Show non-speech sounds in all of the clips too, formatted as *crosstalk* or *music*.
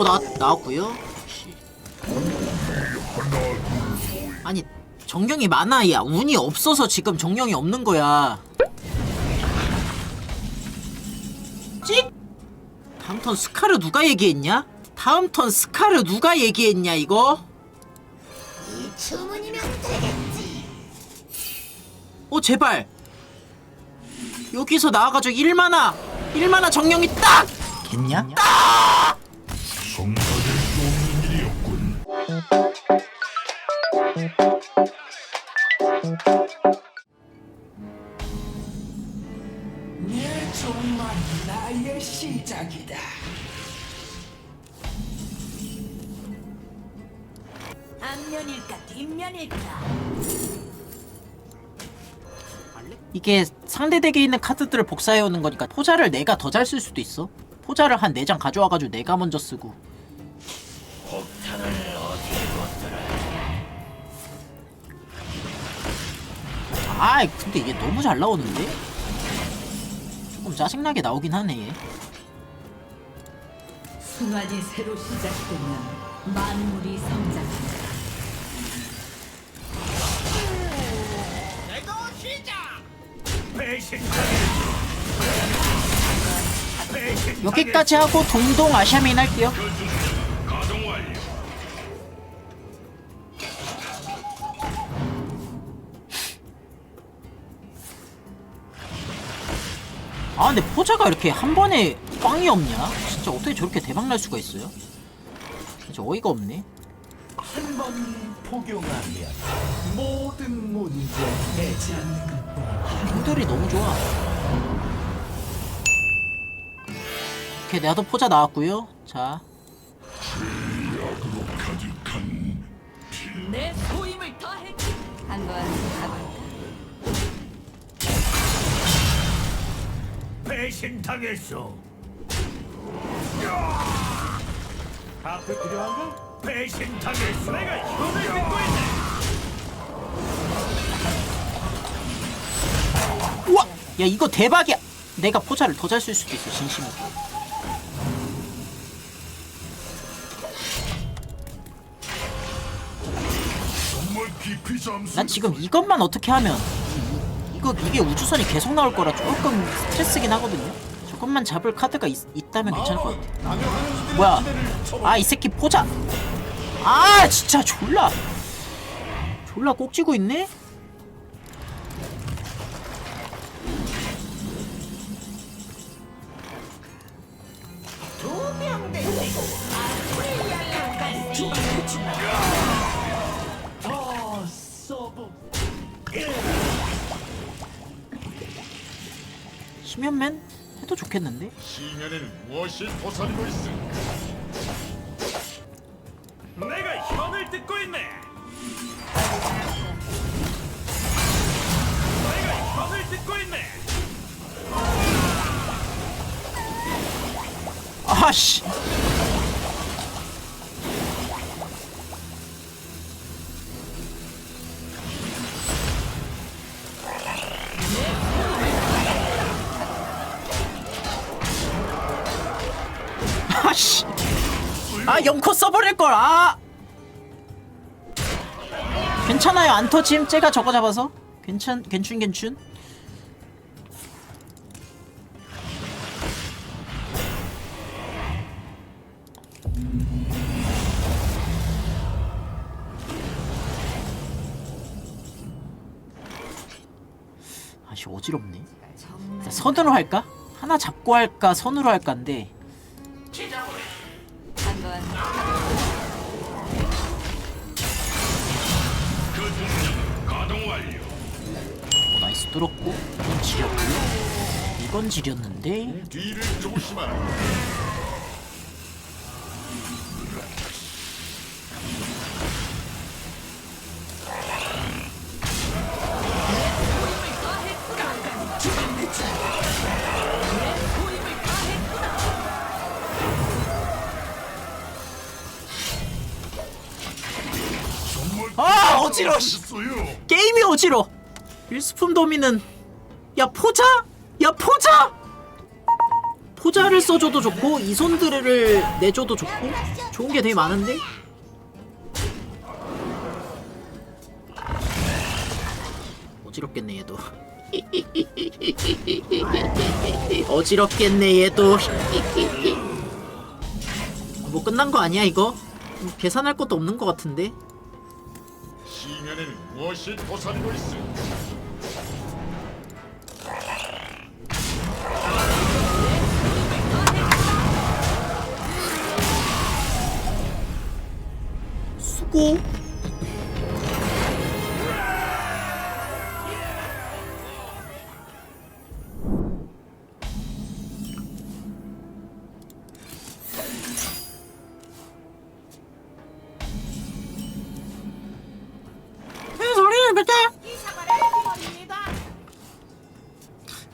어 나, 나왔고요 씨. 아니 정령이 많아 야 운이 없어서 지금 정령이 없는 거야 찍 다음 턴 스카르 누가 얘기했냐? 다음 턴 스카르 누가 얘기했냐 이거? 이 주문이면 되겠지. 어 제발 여기서 나와가지고 1만화 1만화 정령이 딱! 겠냐? 성 이게 상대 덱에 있는 카드들을 복사해 오는 거니까 포자를 내가 더 잘 쓸 수도 있어. 포자를 한 4장 가져와가지고 내가 먼저 쓰고 아이 근데 이게 너무 잘 나오는데? 조금 짜증나게 나오긴 하네 얘. 순환이 새로 시작되면 만물이 성장한다. 여기까지 하고 동동 아시아메인 할게요 아 근데 포자가 이렇게 한 번에 꽝이 없냐? 진짜 어떻게 저렇게 대박 날 수가 있어요? 진짜 어이가 없네 한 번 복용하면 모든 문제. 힘들이 너무 좋아 오케이 나도 포자 나왔고요 자 내 소임을 다해. 한번 배신당했어. 앞에 필요한가? 배신당했어. 내가 이번을 듣고 있네. 우와 야 이거 대박이야 내가 포자를 더 잘 쓸 수도 있어 진심으로 정말 깊이 잠수. 난 지금 이것만 어떻게 하면 이- 이거 이게 우주선이 계속 나올 거라 조금 스트레스긴 하거든요. 저것만 잡을 카드가 있, 있다면 괜찮을 것 같아 뭐야? 아 이 새끼 포자 아 진짜 졸라! 졸라 꼭 쥐고 있네? 더 심연맨 해도 좋겠는데 시면에는 무엇이 도사리고 있을까? 내가 현을 듣고 있네. 내가 현을 듣고 있네. 아씨 아 영코 써버릴 걸 아. 괜찮아요 안 터짐? 쟤가 저거 잡아서? 괜찮 괜춘 괜춘? 아씨 어지럽네. 자, 선으로 할까? 하나 잡고 할까? 선으로 할까인데 완료. 어, 나이스 뚫었고 이건 지렸고요 이건 지렸는데 뒤를 조심하라. 아, 어지러워, 씨. 있어요. 게임이 어지러 일스품 도미는 야 포자? 야 포자? 포자를 써줘도 좋고 이손드레를 내줘도 좋고 좋은 게 되게 많은데 어지럽겠네 얘도 *laughs* 어지럽겠네 얘도 뭐 끝난 거 아니야 이거? 계산할 것도 없는 것 같은데 시면에는 무엇이 도사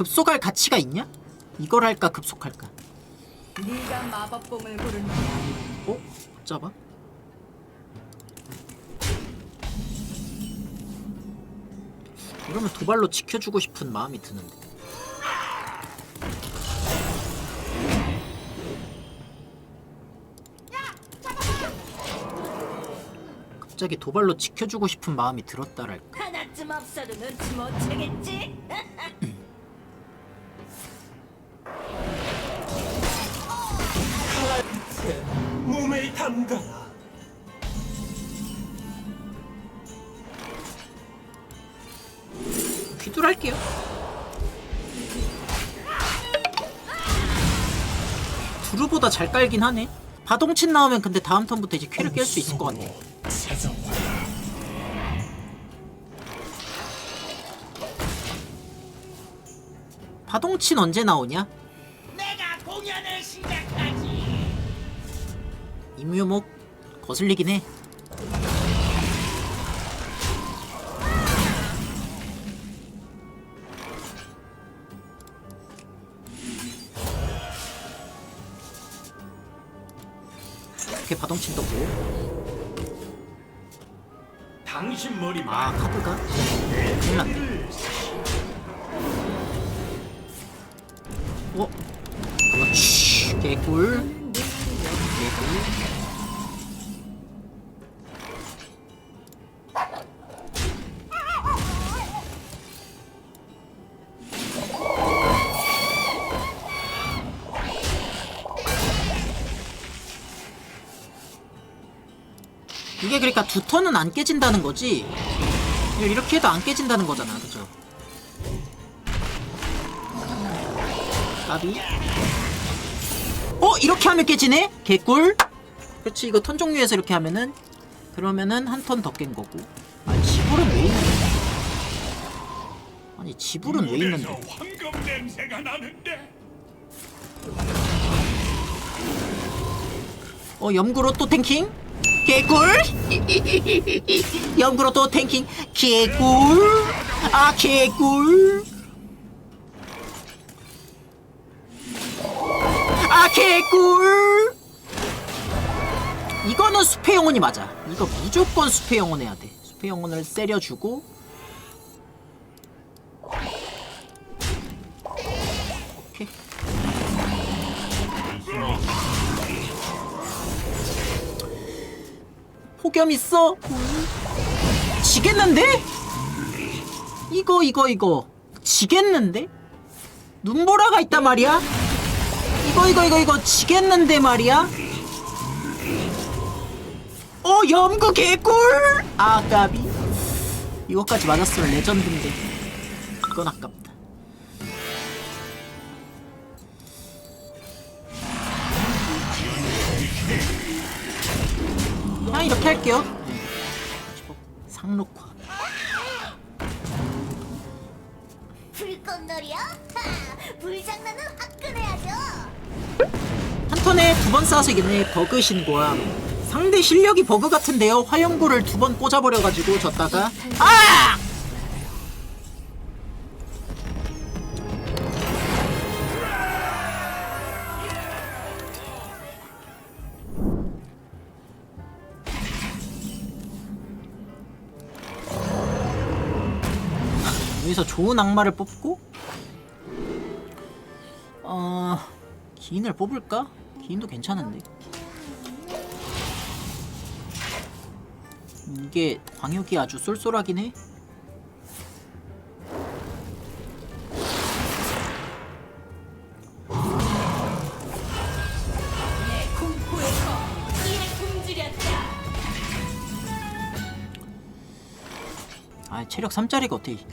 급속할 가치가 있냐? 이걸 할까 급속할까? 네가 마법봉을 고르는 어? 잡아? 이러면 도발로 지켜주고 싶은 마음이 드는데 갑자기 도발로 지켜주고 싶은 마음이 들었다랄까 하나쯤 없어도 눈치 못 채겠지? *laughs* 몸에 담가라. 귀돌할게요 두루보다 잘 깔긴 하네 바동친 나오면 근데 다음 턴부터 이제 쾌를 깰 수 있을 것 같네. 바동친 언제 나오냐? 임묘목 거슬리긴 해. 이렇게 바동친 떴고? 당신 머리 아 카드가? 큰일 났네. 어? 그렇지 개꿀 개꿀 이게 그러니까 두 턴은 안 깨진다는 거지? 이렇게 해도 안 깨진다는 거잖아 그죠? 까비 어? 이렇게 하면 깨지네? 개꿀? 그렇지 이거 턴 종류에서 이렇게 하면은. 그러면은 한 턴 더 깬 거고. 아니 지불은 왜 있는데 아니 지불은 왜 무대에서 있는데 황금 냄새가 나는데. 어 염구로 또 탱킹? 개꿀? *laughs* 염구로 또 탱킹? 개꿀? 아 개꿀 꿀 이거는 숲의 영혼이 맞아 이거 무조건 숲의 영혼 해야 돼 숲의 영혼을 때려주고 오케이 폭염 있어? 지겠는데? 이거 이거 이거 지겠는데? 눈보라가 있단 말이야? 이거 이거 이거 이거 지겠는데 말이야? 어 염구 개꿀! 아 까비 이거까지 맞았으면 레전드인데 이건 아깝다 그냥 이렇게 할게요 상록화 불꽃놀이요? 하, 불장난은 화끈해야죠. 한 턴에 두 번 쌓아서 이기네 버그 신고함 상대 실력이 버그 같은데요 화염구를 두 번 꽂아버려가지고 졌다가 아! 여기서 좋은 악마를 뽑고 어 기인을 뽑을까? 기인도 괜찮은데 이게 광역이 아주 쏠쏠하긴 해. 아 체력 3짜리가 어떻게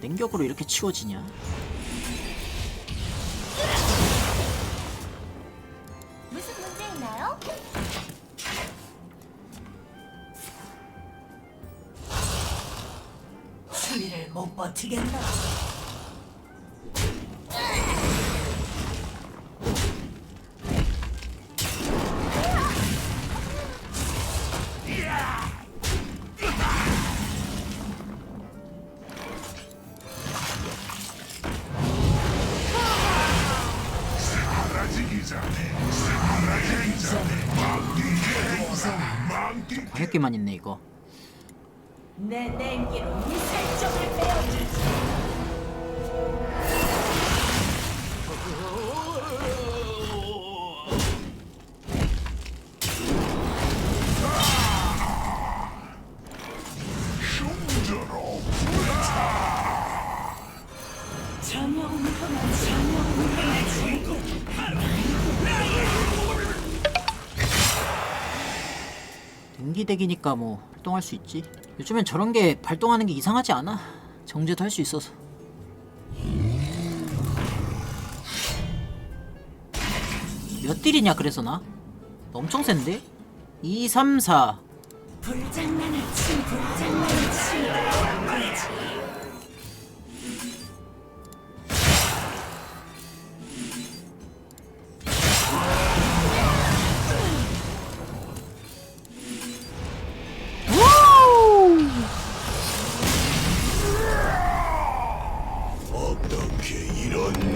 냉격으로 이렇게 치워지냐 추위를 못 버티겠나? 광역기만 있네 이거 내 냉기로 이 살점을 지금 등기대기니까 뭐 활동할 수 있지 요즘엔 저런 게 발동하는 게 이상하지 않아 정제도 할 수 있어서 몇 딜이냐 그래서 나? 너 엄청 센데? 2, 3, 4 불장난을 치 불장난을 치 One.